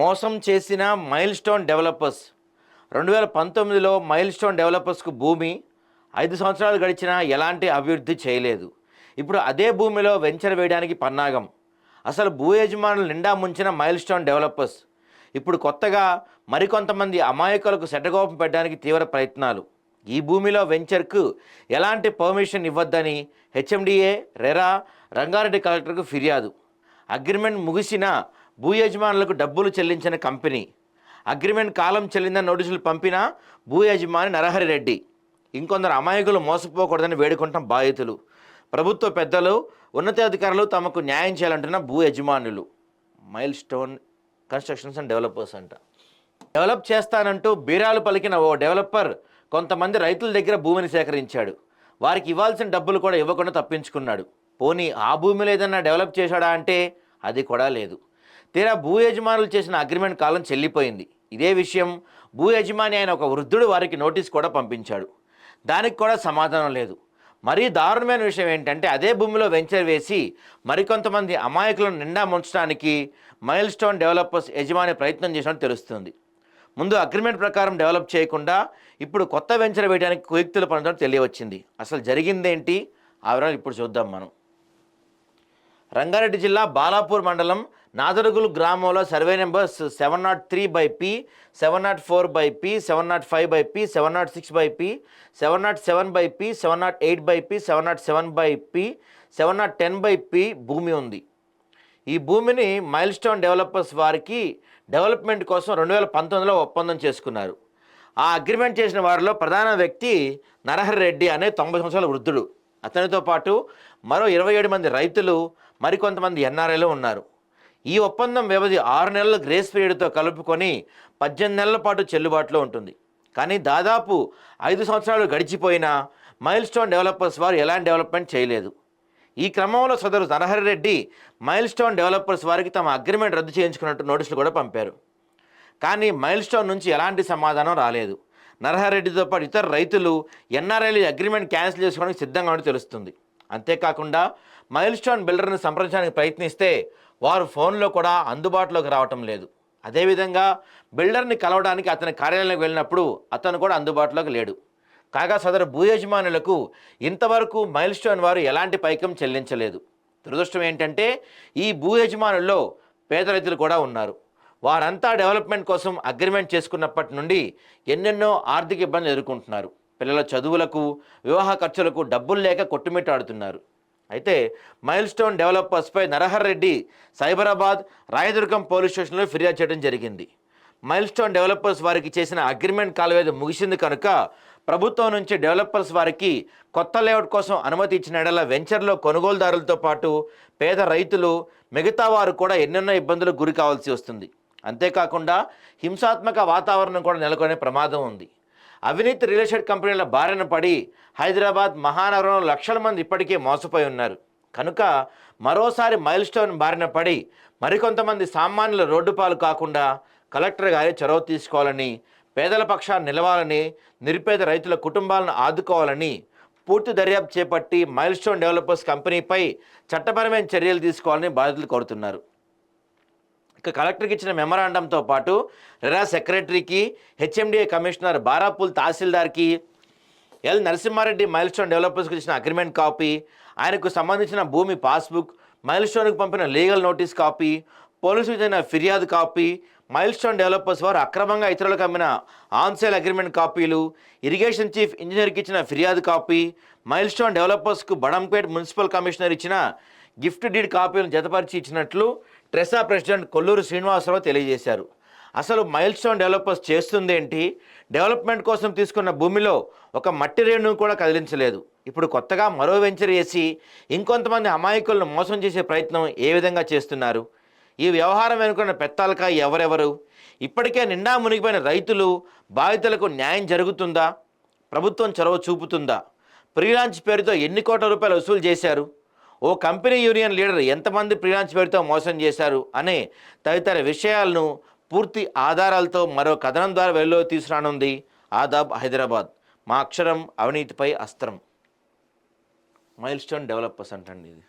మోసం చేసిన mile stone developers రెండు వేల పంతొమ్మిదిలో మైల్ స్టోన్ డెవలపర్స్కు భూమి ఐదు సంవత్సరాలు గడిచినా ఎలాంటి అభివృద్ధి చేయలేదు. ఇప్పుడు అదే భూమిలో వెంచర్ వేయడానికి పన్నాగం. అసలు భూ యజమానులు నిండా ముంచిన మైల్ స్టోన్ డెవలపర్స్ ఇప్పుడు కొత్తగా మరికొంతమంది అమాయకులకు సెటగోపం పెట్టడానికి తీవ్ర ప్రయత్నాలు. ఈ భూమిలో వెంచర్కు ఎలాంటి పర్మిషన్ ఇవ్వద్దని హెచ్ఎండిఏ రెరా రంగారెడ్డి కలెక్టర్కు ఫిర్యాదు. అగ్రిమెంట్ ముగిసిన భూ యజమానులకు డబ్బులు చెల్లించిన కంపెనీ. అగ్రిమెంట్ కాలం చెల్లిందని నోటీసులు పంపిన భూ యజమాని నరహరి రెడ్డి. ఇంకొందరు అమాయకులు మోసపోకూడదని వేడుకుంటాం బాధితులు. ప్రభుత్వ పెద్దలు ఉన్నతాధికారులు తమకు న్యాయం చేయాలంటున్న భూ యజమానులు. Mile stone constructions and developers అంట. డెవలప్ చేస్తానంటూ బీరాలు పలికిన ఓ డెవలపర్ కొంతమంది రైతుల దగ్గర భూమిని సేకరించాడు. వారికి ఇవ్వాల్సిన డబ్బులు కూడా ఇవ్వకుండా తప్పించుకున్నాడు. పోనీ ఆ భూమిలో ఏదన్నా డెవలప్ చేశాడా అంటే అది కూడా లేదు. తీరా భూ యజమానులు చేసిన అగ్రిమెంట్ కాలం చెల్లిపోయింది. ఇదే విషయం భూ యజమాని అయిన ఒక వృద్ధుడు వారికి నోటీస్ కూడా పంపించాడు. దానికి కూడా సమాధానం లేదు. మరీ దారుణమైన విషయం ఏంటంటే అదే భూమిలో వెంచర్ వేసి మరికొంతమంది అమాయకులను నిండా ముంచడానికి మైల్ స్టోన్ డెవలపర్స్ యజమాని ప్రయత్నం చేసినట్టు తెలుస్తుంది. ముందు అగ్రిమెంట్ ప్రకారం డెవలప్ చేయకుండా ఇప్పుడు కొత్త వెంచర్ వేయడానికి కుయుక్తులు పడడం తెలియవచ్చింది. అసలు జరిగిందేంటి? ఆ వివరాలు ఇప్పుడు చూద్దాం మనం. రంగారెడ్డి జిల్లా బాలాపూర్ మండలం నాదరుగులు గ్రామంలో survey number seven nought three by P seven nought four by P seven nought five by P seven nought six by P seven nought seven by P seven nought eight by P seven nought seven by P seven nought ten by P భూమి ఉంది. ఈ భూమిని mile stone developers వారికి development కోసం రెండు వేల పంతొమ్మిదిలో ఒప్పందం చేసుకున్నారు. ఆ అగ్రిమెంట్ చేసిన వారిలో ప్రధాన వ్యక్తి నరహరి రెడ్డి అనే తొంభై సంవత్సరాల వృద్ధుడు. అతనితో పాటు మరో ఇరవై ఏడు మంది రైతులు మరికొంతమంది ఎన్ఆర్ఐలు ఉన్నారు. ఈ ఒప్పందం వ్యవధి ఆరు నెలల గ్రేస్ పీరియడ్తో కలుపుకొని పద్దెనిమిది నెలల పాటు చెల్లుబాటులో ఉంటుంది. కానీ దాదాపు ఐదు సంవత్సరాలు గడిచిపోయినా మైల్ స్టోన్ డెవలపర్స్ వారు ఎలాంటి డెవలప్మెంట్ చేయలేదు. ఈ క్రమంలో సదరు Narahari Reddy mile stone developers వారికి తమ అగ్రిమెంట్ రద్దు చేయించుకున్నట్టు నోటీసులు కూడా పంపారు. కానీ మైల్ స్టోన్ నుంచి ఎలాంటి సమాధానం రాలేదు. నరహరెడ్డితో పాటు ఇతర రైతులు ఎన్ఆర్ఐలు అగ్రిమెంట్ క్యాన్సిల్ చేసుకోవడానికి సిద్ధంగా ఉన్నట్టు తెలుస్తుంది. అంతేకాకుండా మైల్ స్టోన్ బిల్డర్ని సంప్రదించడానికి ప్రయత్నిస్తే వారు ఫోన్లో కూడా అందుబాటులోకి రావటం లేదు. అదేవిధంగా బిల్డర్ని కలవడానికి అతని కార్యాలయంలోకి వెళ్ళినప్పుడు అతను కూడా అందుబాటులోకి లేడు. కాగా సదరు భూ యజమానులకు ఇంతవరకు మైల్ స్టోన్ వారు ఎలాంటి పైకం చెల్లించలేదు. దురదృష్టం ఏంటంటే ఈ భూ యజమానుల్లో పేద రైతులు కూడా ఉన్నారు. వారంతా డెవలప్మెంట్ కోసం అగ్రిమెంట్ చేసుకున్నప్పటి నుండి ఎన్నెన్నో ఆర్థిక ఇబ్బందులు ఎదుర్కొంటున్నారు. పిల్లల చదువులకు వివాహ ఖర్చులకు డబ్బులు లేక కొట్టుమిట్టాడుతున్నారు. అయితే మైల్ స్టోన్ డెవలపర్స్పై నరహర్ రెడ్డి సైబరాబాద్ రాయదుర్గం పోలీస్ స్టేషన్లో ఫిర్యాదు చేయడం జరిగింది. మైల్ స్టోన్ డెవలపర్స్ వారికి చేసిన అగ్రిమెంట్ కాలవేది ముగిసింది కనుక ప్రభుత్వం నుంచి డెవలపర్స్ వారికి కొత్త లేఅవుట్ కోసం అనుమతి ఇచ్చిన ఎడల వెంచర్లో కొనుగోలుదారులతో పాటు పేద రైతులు మిగతా వారు కూడా ఎన్నెన్నో ఇబ్బందులకు గురి కావాల్సి వస్తుంది. అంతేకాకుండా హింసాత్మక వాతావరణం కూడా నెలకొనే ప్రమాదం ఉంది. అవినీతి రియల్ ఎస్టేట్ కంపెనీల బారిన పడి హైదరాబాద్ మహానగరంలో లక్షల మంది ఇప్పటికే మోసపోయి ఉన్నారు. కనుక మరోసారి మైల్ స్టోన్ బారిన పడి మరికొంతమంది సామాన్యుల రోడ్డు పాలు కాకుండా కలెక్టర్ గారి చొరవ తీసుకోవాలని పేదల పక్షాన్ని నిలవాలని నిరుపేద రైతుల కుటుంబాలను ఆదుకోవాలని పూర్తి దర్యాప్తు చేపట్టి మైల్ స్టోన్ డెవలపర్స్ కంపెనీపై చట్టపరమైన చర్యలు తీసుకోవాలని బాధితులు కోరుతున్నారు. కలెక్టర్కి ఇచ్చిన మెమరాండంతో పాటు రెరా సెక్రటరీకి హెచ్ఎండిఏ కమిషనర్ బారాపూల్ తహసీల్దార్కి ఎల్ నరసింహారెడ్డి మైల్ స్టోన్ డెవలపర్స్కి ఇచ్చిన అగ్రిమెంట్ కాపీ ఆయనకు సంబంధించిన భూమి పాస్బుక్ మైల్ స్టోన్కు పంపిన లీగల్ నోటీస్ కాపీ పోలీసులకు ఇచ్చిన ఫిర్యాదు కాపీ మైల్ స్టోన్ డెవలపర్స్ వారు అక్రమంగా ఇతరులకు అమ్మిన ఆన్సేల్ అగ్రిమెంట్ కాపీలు ఇరిగేషన్ చీఫ్ ఇంజనీర్కి ఇచ్చిన ఫిర్యాదు కాపీ మైల్ స్టోన్ డెవలపర్స్కు బడంపేట్ మున్సిపల్ కమిషనర్ ఇచ్చిన గిఫ్ట్ డీడ్ కాపీలను జతపరిచి ఇచ్చినట్లు ట్రెసా ప్రెసిడెంట్ కొల్లూరు శ్రీనివాసరావు తెలియజేశారు. అసలు మైల్ స్టోన్ డెవలపర్స్ చేస్తుందేంటి డెవలప్మెంట్ కోసం తీసుకున్న భూమిలో ఒక మట్టి రేణును కూడా కదిలించలేదు. ఇప్పుడు కొత్తగా మరో వెంచర్ వేసి ఇంకొంతమంది అమాయకులను మోసం చేసే ప్రయత్నం ఏ విధంగా చేస్తున్నారు? ఈ వ్యవహారం వెనుకున్న పెత్తాలక ఎవరెవరు? ఇప్పటికే నిండా మునిగిపోయిన రైతులు బాధితులకు న్యాయం జరుగుతుందా? ప్రభుత్వం చొరవ చూపుతుందా? ఫ్రీలాన్స్ పేరుతో ఎన్ని కోట్ల రూపాయలు వసూలు చేశారు? ఓ కంపెనీ యూనియన్ లీడర్ ఎంతమంది ఫ్రీలాన్స్ పేరుతో మోసం చేశారు అనే తదితర విషయాలను పూర్తి ఆధారాలతో మరో కథనం ద్వారా వెలుగులో తీసుకురానుంది ఆదాబ్ హైదరాబాద్. మా అక్షరం అవినీతిపై అస్త్రం. మైల్ స్టోన్ డెవలపర్స్ అంటండి ఇది.